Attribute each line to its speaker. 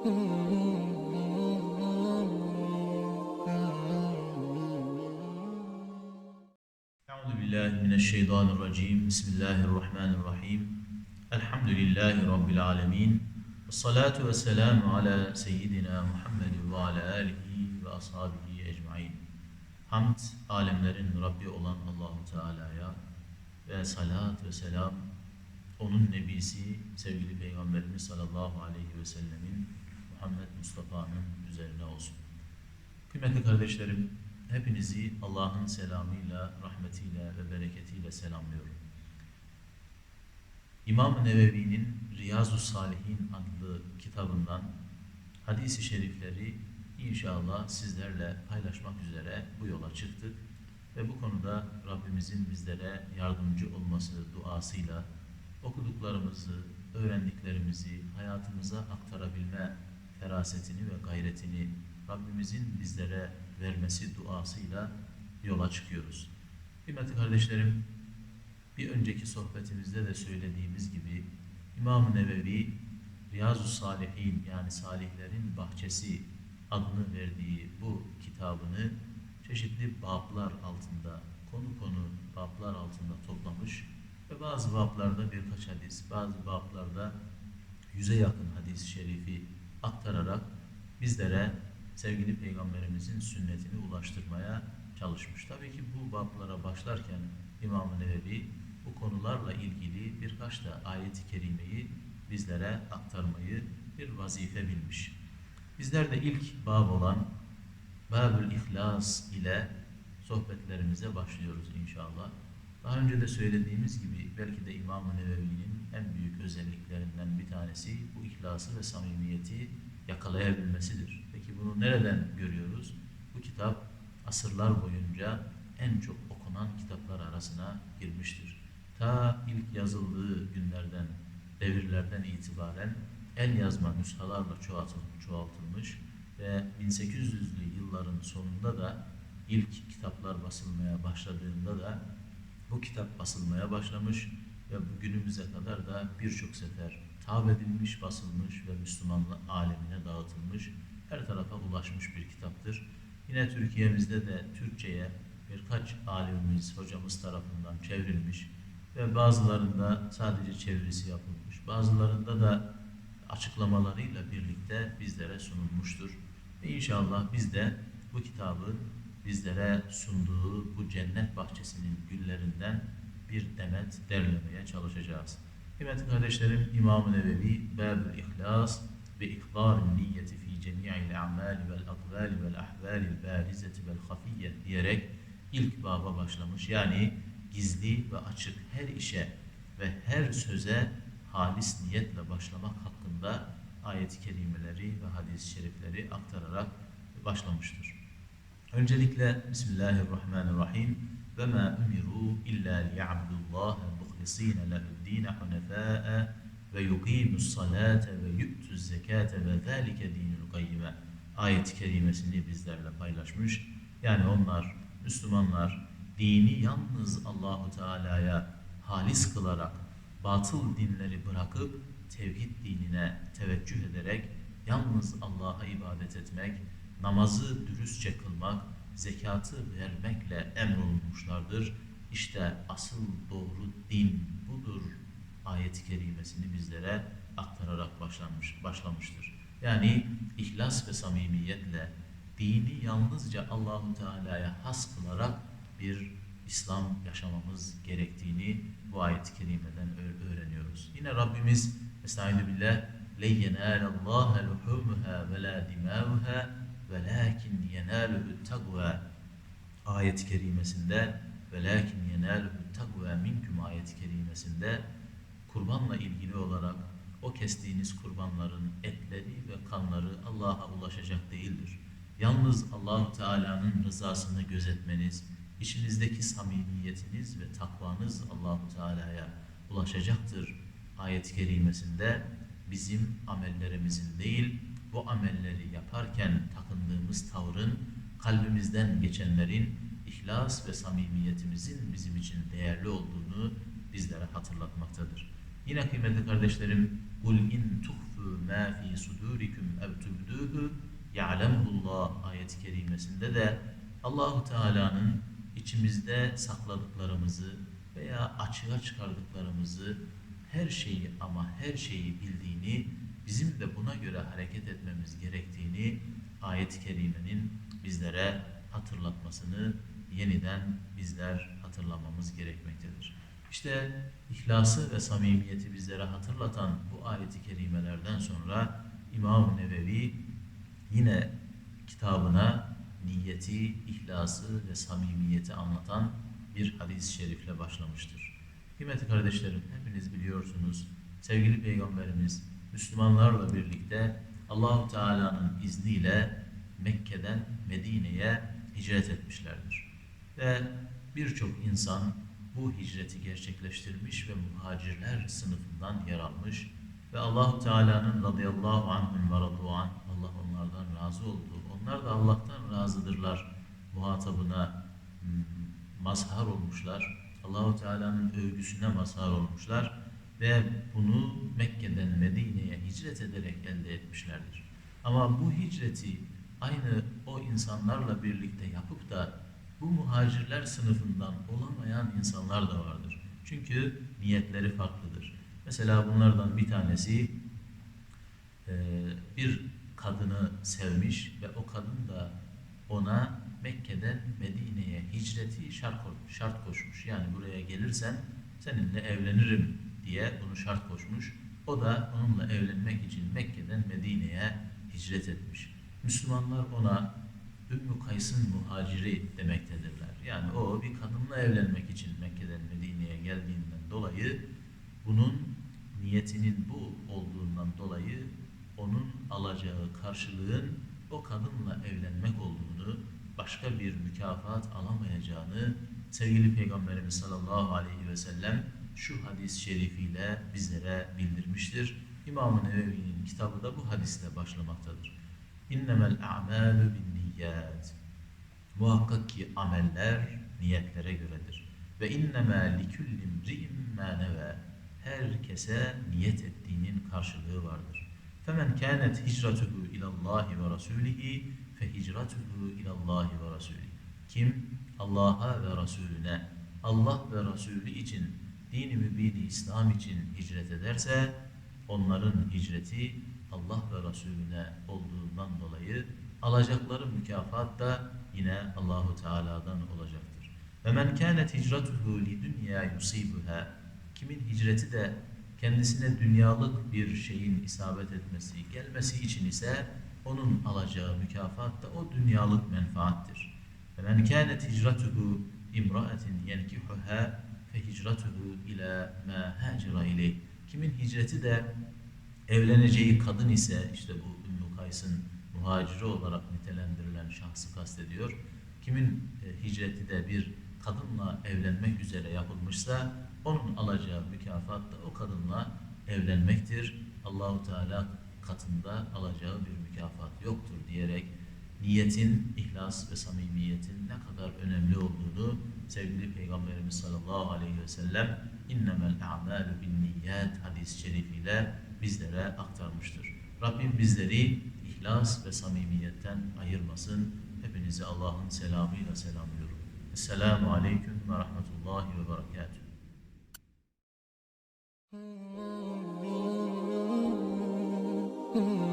Speaker 1: Billahi mineşşeytanirracim. Bismillahirrahmanirrahim. Elhamdülillahi rabbil alamin. Ves salatu vesselamu ala seyyidina Muhammed ve ala alihi ve ashabihi ecmaîn. Hamd alemlerin Rabbi olan Allahu Teala'ya ve salat ve selam onun nebisi sevgili peygamberimiz sallallahu aleyhi ve sellemin Muhammed Mustafa'nın üzerine olsun. Kıymetli kardeşlerim, hepinizi Allah'ın selamıyla, rahmetiyle ve bereketiyle selamlıyorum. İmam-ı Nevevi'nin Riyazu Salihin adlı kitabından hadisi şerifleri inşallah sizlerle paylaşmak üzere bu yola çıktık ve bu konuda Rabbimizin bizlere yardımcı olması duasıyla okuduklarımızı, öğrendiklerimizi hayatımıza aktarabilme ferasetini ve gayretini Rabbimizin bizlere vermesi duasıyla yola çıkıyoruz. Kıymetli kardeşlerim, bir önceki sohbetimizde de söylediğimiz gibi İmam-ı Nevevi Riyazu Salihin yani salihlerin bahçesi adını verdiği bu kitabını çeşitli bablar altında, konu konu bablar altında toplamış ve bazı bablarda birkaç hadis, bazı bablarda yüze yakın hadis-i şerifi aktararak bizlere sevgili Peygamberimizin sünnetini ulaştırmaya çalışmış. Tabii ki bu bablara başlarken İmam-ı Nevevi bu konularla ilgili birkaç da ayet-i kerimeyi bizlere aktarmayı bir vazife bilmiş. Bizler de ilk bab olan Babül İhlas ile sohbetlerimize başlıyoruz inşallah. Daha önce de söylediğimiz gibi belki de İmam-ı Nevevi'nin en büyük özelliklerinden bir tanesi bu ihlası ve samimiyeti yakalayabilmesidir. Peki bunu nereden görüyoruz? Bu kitap asırlar boyunca en çok okunan kitaplar arasına girmiştir. Ta ilk yazıldığı günlerden, devirlerden itibaren el yazma nüshalarla çoğaltılmış ve 1800'lü yılların sonunda da ilk kitaplar basılmaya başladığında da bu kitap basılmaya başlamış ve bugünümüze kadar da birçok sefer tab edilmiş, basılmış ve Müslüman alemine dağıtılmış, her tarafa ulaşmış bir kitaptır. Yine Türkiye'mizde de Türkçe'ye birkaç alimimiz, hocamız tarafından çevrilmiş ve bazılarında sadece çevirisi yapılmış, bazılarında da açıklamalarıyla birlikte bizlere sunulmuştur. Ve inşallah biz de bu kitabı bizlere sunduğu bu cennet bahçesinin güllerinden bir demet derlemeye çalışacağız. Kıymetli kardeşlerim İmam-ı Nevevi Bab-ül İhlas ve İkdar-ı Niyeti fi cemi'il a'mali vel akvali vel ahvalil barizeti vel hafiyye diyerek ilk baba başlamış. Yani gizli ve açık her işe ve her söze halis niyetle başlamak hakkında ayet-i kerimeleri ve hadis-i şerifleri aktararak başlamıştır. Öncelikle Bismillahirrahmanirrahim ve ma umiru illa liya'budullaha muhlisina lehu'd-din hunafa'a ve yuqimus salate ve yu'tuz zekate ve zalike dinul kayyime ayet-i kerimesini bizlerle paylaşmış. Yani onlar Müslümanlar dini yalnız Allahu Teala'ya halis kılarak batıl dinleri bırakıp tevhid dinine teveccüh ederek yalnız Allah'a ibadet etmek, namazı dürüstçe kılmak, zekatı vermekle emrolunmuşlardır. İşte asıl doğru din budur ayet-i kerimesini bizlere aktararak başlanmış, başlamıştır. Yani ihlas ve samimiyetle dini yalnızca Allahu Teala'ya has kılarak bir İslam yaşamamız gerektiğini bu ayet-i kerimeden öğreniyoruz. Yine Rabbimiz Estaizu billah لَنْ يَنَالَ اللّٰهَ لُحُومُهَا وَلَا دِمَاؤُهَا velakin yenâluhu takva ayet-i kerimesinde velakin yenâluhu takva minküm ayet-i kerimesinde kurbanla ilgili olarak o kestiğiniz kurbanların etleri ve kanları Allah'a ulaşacak değildir. Yalnız Allahu Teala'nın rızasını gözetmeniz, içinizdeki samimiyetiniz ve takvanız Allahu Teala'ya ulaşacaktır. Ayet-i kerimesinde bizim amellerimizin değil, bu amelleri yaparken takındığımız tavrın, kalbimizden geçenlerin, ihlas ve samimiyetimizin bizim için değerli olduğunu bizlere hatırlatmaktadır. Yine kıymetli kardeşlerim, "Kul in tuhfu ma fi sudurikum ev tubduhu ya'lemullah" ayet-i kerimesinde de Allahu Teala'nın içimizde sakladıklarımızı veya açığa çıkardıklarımızı her şeyi ama her şeyi bildiğini bizim de buna göre hareket etmemiz gerektiğini ayet-i kerimenin bizlere hatırlatmasını yeniden bizler hatırlamamız gerekmektedir. İşte ihlası ve samimiyeti bizlere hatırlatan bu ayeti kerimelerden sonra İmam Nevevi yine kitabına niyeti, ihlası ve samimiyeti anlatan bir hadis-i şerifle başlamıştır. Kıymetli kardeşlerim, hepiniz biliyorsunuz, sevgili Peygamberimiz Müslümanlarla birlikte Allahu Teala'nın izniyle Mekke'den Medine'ye hicret etmişlerdir. Ve birçok insan bu hicreti gerçekleştirmiş ve muhacirler sınıfından yer almış ve Allahu Teala'nın radıyallahu anhum ve an Allah onlardan razı olduğu, onlar da Allah'tan razıdırlar muhatabına mazhar olmuşlar. Allahu Teala'nın övgüsüne mazhar olmuşlar ve bunu Mekke'den Medine'ye hicret ederek elde etmişlerdir. Ama bu hicreti aynı o insanlarla birlikte yapıp da bu muhacirler sınıfından olamayan insanlar da vardır. Çünkü niyetleri farklıdır. Mesela bunlardan bir tanesi e, bir kadını sevmiş ve o kadın da ona Mekke'den Medine'ye hicreti şart, şart koşmuş. Yani buraya gelirsen seninle evlenirim diye bunu şart koşmuş. O da onunla evlenmek için Mekke'den Medine'ye hicret etmiş. Müslümanlar ona Ümmü Kays'ın muhaciri demektedirler. Yani o bir kadınla evlenmek için Mekke'den Medine'ye geldiğinden dolayı bunun niyetinin bu olduğundan dolayı onun alacağı karşılığın o kadınla evlenmek olduğunu, başka bir mükafat alamayacağını sevgili Peygamberimiz sallallahu aleyhi ve sellem şu hadis-i şerifiyle bizlere bildirmiştir. İmam-ı Nevevi'nin kitabı da bu hadisle başlamaktadır. İnnemel a'malu bin niyyat. Muhakkak ki ameller niyetlere göredir. Ve innemâ likulli imri'in mâ neve. Herkese niyet ettiğinin karşılığı vardır. Femen kânet hicratuhu ilallahi ve rasulihi fe hicratuhu ilallahi ve rasulihi. Kim Allah'a ve Resulüne, Allah ve Resulü için, dini mübini İslam için hicret ederse, onların hicreti Allah ve Resulüne olduğundan dolayı alacakları mükafat da yine Allahu Teala'dan olacaktır. Ve men kânet hicratuhu li dünya yusibuha. Kimin hicreti de kendisine dünyalık bir şeyin isabet etmesi, gelmesi için ise onun alacağı mükafat da o dünyalık menfaattir. Ve men kânet hicratuhu imra'atin yenkihuha fe hicratuhu ila ma hacira ileyh. Kimin hicreti de evleneceği kadın ise işte bu Ümmü Kays'ın muhaciri olarak nitelendirilen şahsı kastediyor. Kimin e, hicreti de bir kadınla evlenmek üzere yapılmışsa onun alacağı mükafat da o kadınla evlenmektir. Allahu Teala katında alacağı bir mükafat yoktur diyerek niyetin, ihlas ve samimiyetin ne kadar önemli olduğunu sevgili Peygamberimiz sallallahu aleyhi ve sellem innemel a'malu bin niyet hadis-i şerifiyle bizlere aktarmıştır. Rabbim bizleri ihlas ve samimiyetten ayırmasın. Hepinizi Allah'ın selamıyla selamlıyorum. Esselamu Aleyküm ve Rahmetullahi ve Berekatuhu.
Speaker 2: Hmm.